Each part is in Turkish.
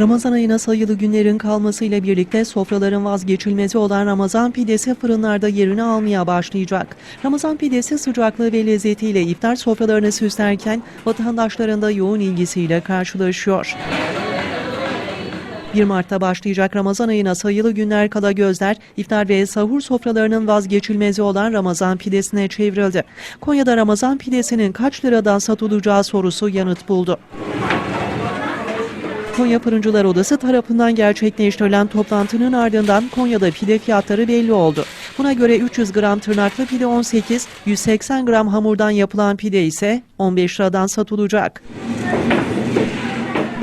Ramazan ayına sayılı günlerin kalmasıyla birlikte sofraların vazgeçilmezi olan Ramazan pidesi fırınlarda yerini almaya başlayacak. Ramazan pidesi sıcaklığı ve lezzetiyle iftar sofralarını süslerken vatandaşların da yoğun ilgisiyle karşılaşıyor. 1 Mart'ta başlayacak Ramazan ayına sayılı günler kala gözler iftar ve sahur sofralarının vazgeçilmezi olan Ramazan pidesine çevrildi. Konya'da Ramazan pidesinin kaç liradan satılacağı sorusu yanıt buldu. Konya Fırıncılar Odası tarafından gerçekleştirilen toplantının ardından Konya'da pide fiyatları belli oldu. Buna göre 300 gram tırnaklı pide 18, 180 gram hamurdan yapılan pide ise 15 liradan satılacak.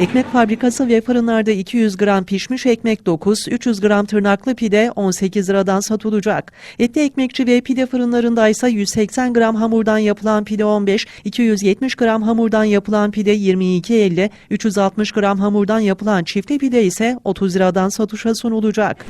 Ekmek fabrikası ve fırınlarda 200 gram pişmiş ekmek 9, 300 gram tırnaklı pide 18 liradan satılacak. Etli ekmekçi ve pide fırınlarında ise 180 gram hamurdan yapılan pide 15, 270 gram hamurdan yapılan pide 22.50, 360 gram hamurdan yapılan çiftli pide ise 30 liradan satışa sunulacak.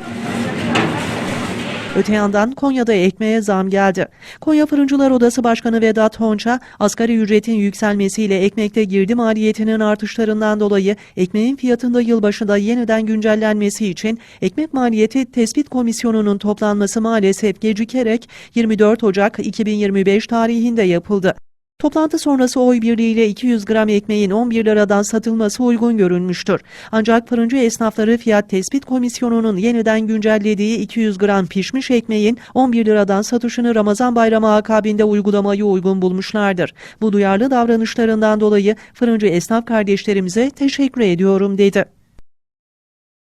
Öte yandan Konya'da ekmeğe zam geldi. Konya Fırıncılar Odası Başkanı Vedat Honça, asgari ücretin yükselmesiyle ekmekte girdi maliyetinin artışlarından dolayı ekmeğin fiyatında yılbaşında yeniden güncellenmesi için ekmek maliyeti tespit komisyonunun toplanması maalesef gecikerek 24 Ocak 2025 tarihinde yapıldı. Toplantı sonrası oy birliğiyle 200 gram ekmeğin 11 liradan satılması uygun görünmüştür. Ancak fırıncı esnafları fiyat tespit komisyonunun yeniden güncellediği 200 gram pişmiş ekmeğin 11 liradan satışını Ramazan bayramı akabinde uygulamayı uygun bulmuşlardır. Bu duyarlı davranışlarından dolayı fırıncı esnaf kardeşlerimize teşekkür ediyorum dedi.